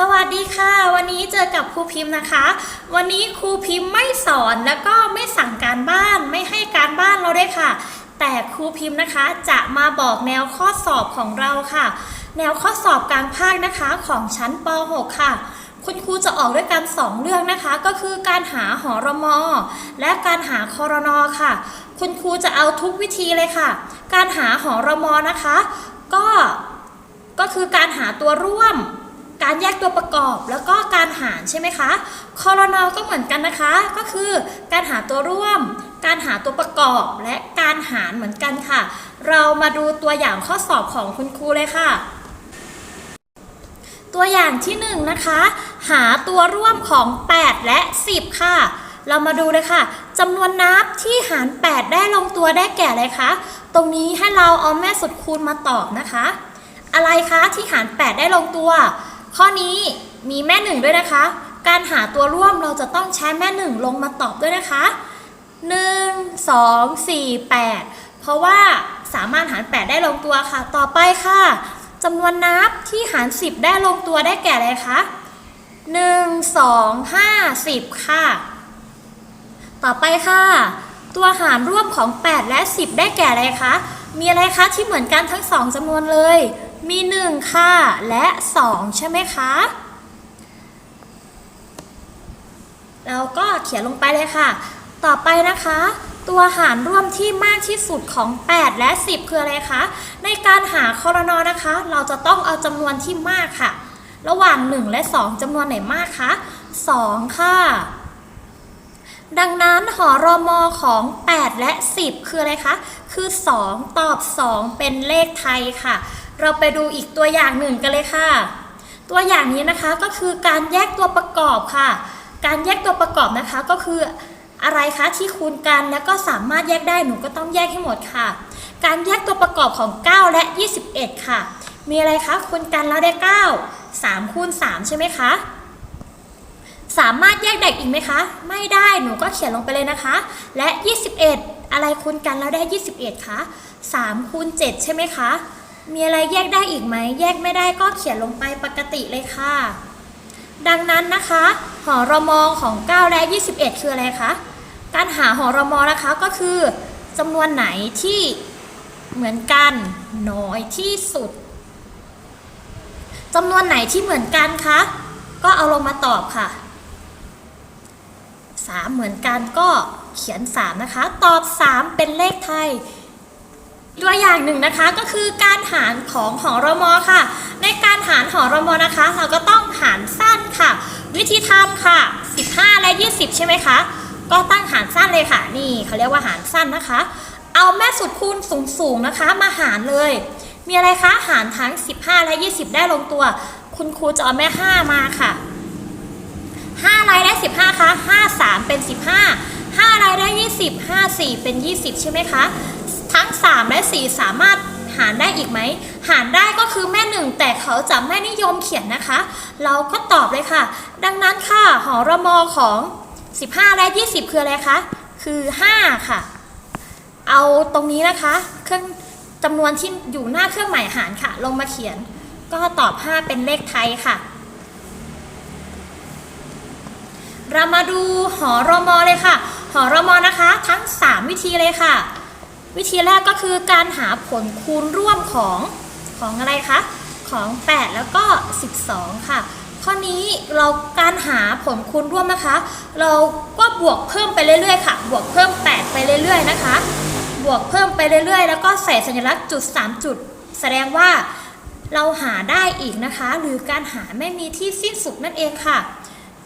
สวัสดีค่ะ วันนี้เจอกับครูพิมพ์นะคะ วันนี้ครูพิมพ์ไม่สอนแล้วก็ไม่สั่งการบ้านไม่ให้การบ้านเราด้วยค่ะ แต่ครูพิมพ์นะคะจะมาบอกแนวข้อสอบของเราค่ะ แนวข้อสอบกลางภาคนะคะของชั้นป .6 ค่ะ คุณครูจะออกด้วยกัน 2 เรื่องนะคะ ก็คือการหาหอรมอและการหาคอรนอค่ะ คุณครูจะเอาทุกวิธีเลยค่ะ การหาหอรมอนะคะ ก็ก็คือการหาตัวร่วม การแยกตัวประกอบแล้วก็การหารใช่ไหมคะคอรนอก็เหมือนกันนะคะ ก็คือการหาตัวร่วม การหาตัวประกอบและการหารเหมือนกันค่ะ เรามาดูตัวอย่างข้อสอบของคุณครูเลยค่ะ ตัวอย่างที่1นงนะคะ หาตัวร่วมของ 8 และ 10 ค่ะ เรามาดูเลยค่ะจำนวนนับที่หาร 8 ได้ลงตัวได้แก่อะไรคะ ตรงนี้ให้เราเอาแม่สุดคูณมาตอบนะคะ อะไรคะที่หาร 8 ได้ลงตัว ข้อนี้มีแม่หนึ่งด้วยนะคะ การหาตัวร่วมเราจะต้องใช้แม่หนึ่งลงมาตอบด้วยนะคะ 1 2 4 8 เพราะว่าสามารถหาร 8 ได้ลงตัวค่ะ ต่อไปค่ะจำนวนนับที่หาร 10 ได้ลงตัวได้แก่อะไรคะ 1 2 5 10 ค่ะ ต่อไปค่ะ ตัวหารร่วมของ 8 และ 10 ได้แก่อะไรคะ มีอะไรคะที่เหมือนกันทั้ง 2จำนวนเลย มี 1 ค่ะ และ 2 ใช่ไหมคะ เราก็เขียนลงไปเลยค่ะ ต่อไปนะคะ ตัวหารร่วมที่มากที่สุดของ 8 และ 10 คืออะไรคะ ในการหาคอรนอนะคะ เราจะต้องเอาจำนวนที่มากค่ะ ระหว่าง 1 และ 2จำนวนไหนมากคะ2 ค่ะ ดังนั้นหอรอมอของ 8 และ 10 คืออะไรคะ คือ 2 ตอบ 2 เป็นเลขไทยค่ะ เราไปดูอีกตัวอย่างหนึ่งกันเลยค่ะ ตัวอย่างนี้นะคะก็คือการแยกตัวประกอบค่ะ การแยกตัวประกอบนะคะก็คืออะไรคะที่คูณกันแล้วก็สามารถแยกได้หนูก็ต้องแยกให้หมดค่ะ การแยกตัวประกอบของ 9 และ 21 ค่ะ มีอะไรคะคูณกันแล้วได้ 9 3คูณ3ใช่ไหมคะสามารถแยกได้อีกไหมคะ ไม่ได้หนูก็เขียนลงไปเลยนะคะ และ 21 อะไรคูณกันแล้วได้ 21คะ3คูณ7ใช่ไหมคะ มีอะไรแยกได้อีกไหม แยกไม่ได้ก็เขียนลงไปปกติเลยค่ะ ดังนั้นนะคะ หอรมอของ 9 และ 21 คืออะไรคะ การหาหอรมอนะคะก็คือจำนวนไหนที่เหมือนกันน้อยที่สุดจำนวนไหนที่เหมือนกันคะ ก็เอาลงมาตอบค่ะ 3 เหมือนกันก็เขียน 3 นะคะ ตอบ 3 เป็นเลขไทย ตัวอย่างหนึ่งนะคะก็คือการหารของหอรมอค่ะ ในการหารหอรมอนะคะ เราก็ต้องหารสั้นค่ะ วิธีทำค่ะ 15 และ 20 ใช่ไหมคะ ก็ตั้งหารสั้นเลยค่ะ นี่เขาเรียกว่าหารสั้นนะคะ เอาแม่สุดคูณสูงๆนะคะ มาหารเลย มีอะไรคะหารทั้ง 15 และ 20 ได้ลงตัว คุณครูจะเอาแม่ 5 มาค่ะ5อะไรได้ 15คะ5 3 เป็น 15 5อะไรได้ 20 5 4 เป็น 20 ใช่ไหมคะ ทั้ง 3 และ 4 สามารถหารได้อีกไหม หารได้ก็คือแม่ 1 แต่เขาจะไม่นิยมเขียนนะคะ เราก็ตอบเลยค่ะ ดังนั้นค่ะหอรมอของ 15 และ 20 คืออะไรคะ คือ 5 ค่ะ เอาตรงนี้นะคะ เครื่องจำนวนที่อยู่หน้าเครื่องหมายหารค่ะ ลงมาเขียน ก็ตอบ 5 เป็นเลขไทยค่ะเรามาดูหอรมอเลยค่ะ หอรมอนะคะ ทั้ง 3 วิธีเลยค่ะ วิธีแรกก็คือการหาผลคูณร่วมของของอะไรคะของ 8 แล้วก็ 12 ค่ะ ข้อนี้เราการหาผลคูณร่วมนะคะ เราก็บวกเพิ่มไปเรื่อยๆค่ะ บวกเพิ่ม 8 ไปเรื่อยๆนะคะ บวกเพิ่มไปเรื่อยๆ แล้วก็ใส่สัญลักษณ์จุด 3 จุด แสดงว่าเราหาได้อีกนะคะ หรือการหาไม่มีที่สิ้นสุดนั่นเองค่ะ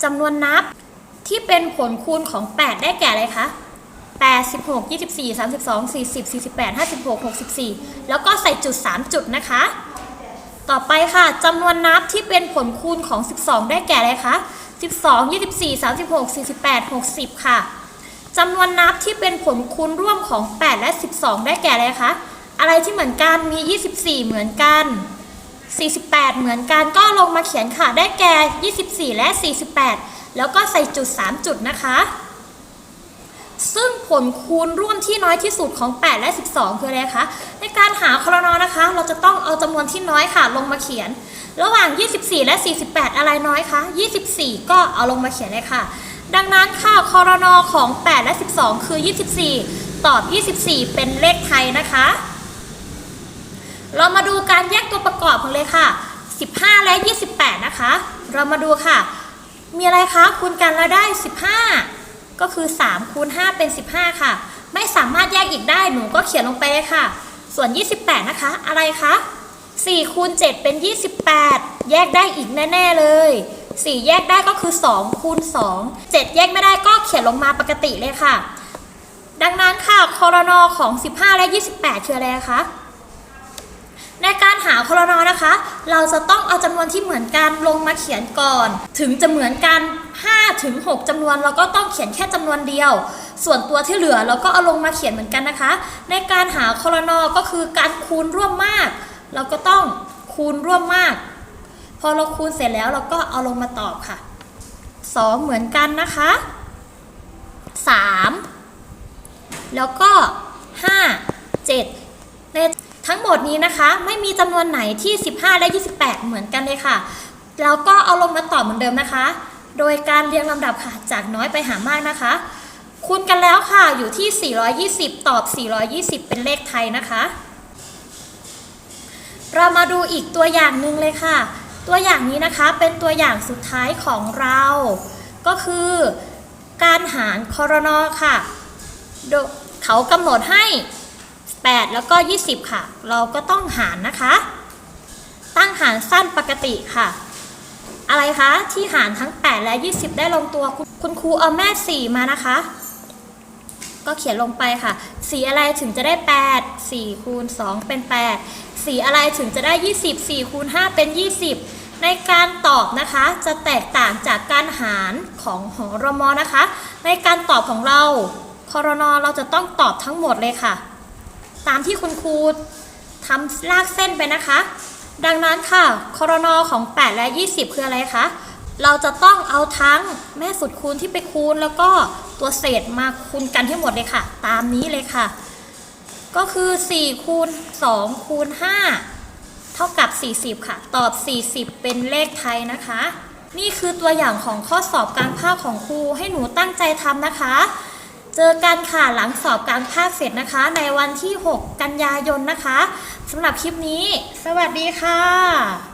จำนวนนับที่เป็นผลคูณของ 8 ได้แก่อะไรคะ 8 16 24 32 40 48 56 64 แล้วก็ใส่จุด 3 จุดนะคะ ต่อไปค่ะจำนวนนับที่เป็นผลคูณของ 12 ได้แก่อะไรคะ 12 24 36 48 60 ค่ะจำนวนนับที่เป็นผลคูณร่วมของ 8 และ 12 ได้แก่อะไรคะ อะไรที่เหมือนกันมี 24 เหมือนกัน 48 เหมือนกันก็ลงมาเขียนค่ะ ได้แก่ 24 และ 48 แล้วก็ใส่จุด 3 จุดนะคะ ซึ่งผลคูณร่วมที่น้อยที่สุดของ 8 และ 12 คืออะไรคะ ในการหาคอรนอนะคะ เราจะต้องเอาจำนวนที่น้อยค่ะ ลงมาเขียน ระหว่าง 24 และ 48 อะไรน้อยคะ 24 ก็เอาลงมาเขียนเลยค่ะ ดังนั้นค่ะคอรนอของ 8 และ 12 คือ 24 ตอบ 24 เป็นเลขไทยนะคะ เรามาดูการแยกตัวประกอบกันเลยค่ะ 15 และ 28 นะคะ เรามาดูค่ะ มีอะไรคะ คูณกันแล้วได้ 15 ก็คือ3คูณ5เป็น 15 ค่ะ ไม่สามารถแยกอีกได้หนูก็เขียนลงไปเลยค่ะ ส่วน 28 นะคะ อะไรคะ4คูณ7เป็น 28 แยกได้อีกแน่ ๆ เลย 4 แยกได้ก็คือ 2 คูณ 2 7 แยกไม่ได้ก็เขียนลงมาปกติเลยค่ะ ดังนั้นค่ะคอรนอของ 15 และ 28 คืออะไรคะในการหาคอรนอนะคะ เราจะต้องเอาจำนวนที่เหมือนกันลงมาเขียนก่อน ถึงจะเหมือนกัน 5 ถึง6จำนวนเราก็ต้องเขียนแค่จำนวนเดียว ส่วนตัวที่เหลือเราก็เอาลงมาเขียนเหมือนกันนะคะ ในการหาคอรนอก็คือการคูณร่วมมาก เราก็ต้องคูณร่วมมาก พอเราคูณเสร็จแล้วเราก็เอาลงมาตอบค่ะ 2 เหมือนกันนะคะ 3 แล้วก็ 5 7 ในทั้งหมดนี้นะคะ ไม่มีจำนวนไหนที่ 15 และ 28 เหมือนกันเลยค่ะ แล้วก็เอาลงมาตอบเหมือนเดิมนะคะ โดยการเรียงลำดับค่ะจากน้อยไปหามากนะคะ คูณกันแล้วค่ะอยู่ที่ 420 ตอบ 420 เป็นเลขไทยนะคะ เรามาดูอีกตัวอย่างหนึ่งเลยค่ะ ตัวอย่างนี้นะคะเป็นตัวอย่างสุดท้ายของเรา ก็คือการหารคอรนอค่ะ เขากำหนดให้ 8 แล้วก็ 20 ค่ะ เราก็ต้องหารนะคะ ตั้งหารสั้นปกติค่ะ อะไรคะที่หารทั้ง 8 และ 20 ได้ลงตัว คุณครูเอาแม่ 4 มานะคะ ก็เขียนลงไปค่ะ สีอะไรถึงจะได้ 8 4คูณ2เป็น 8 สีอะไรถึงจะได้ 20 4คูณ5เป็น 20 ในการตอบนะคะจะแตกต่างจากการหารของหอรมอนะคะ ในการตอบของเราคอรนอเราจะต้องตอบทั้งหมดเลยค่ะ ตามที่คุณครูทำลากเส้นไปนะคะ ดังนั้นค่ะคอรนอของ 8 และ 20 คืออะไรคะ เราจะต้องเอาทั้งแม่สุดคูณที่ไปคูณ แล้วก็ตัวเศษมาคูณกันให้หมดเลยค่ะ ตามนี้เลยค่ะ ก็คือ 4 คูณ 2 คูณ 5 เท่ากับ 40 ค่ะ ตอบ 40 เป็นเลขไทยนะคะ นี่คือตัวอย่างของข้อสอบกลางภาคของครูให้หนูตั้งใจทำนะคะ เจอกันค่ะหลังสอบกลางภาคเสร็จนะคะ ในวันที่ 6 กันยายนนะคะสำหรับคลิปนี้ สวัสดีค่ะ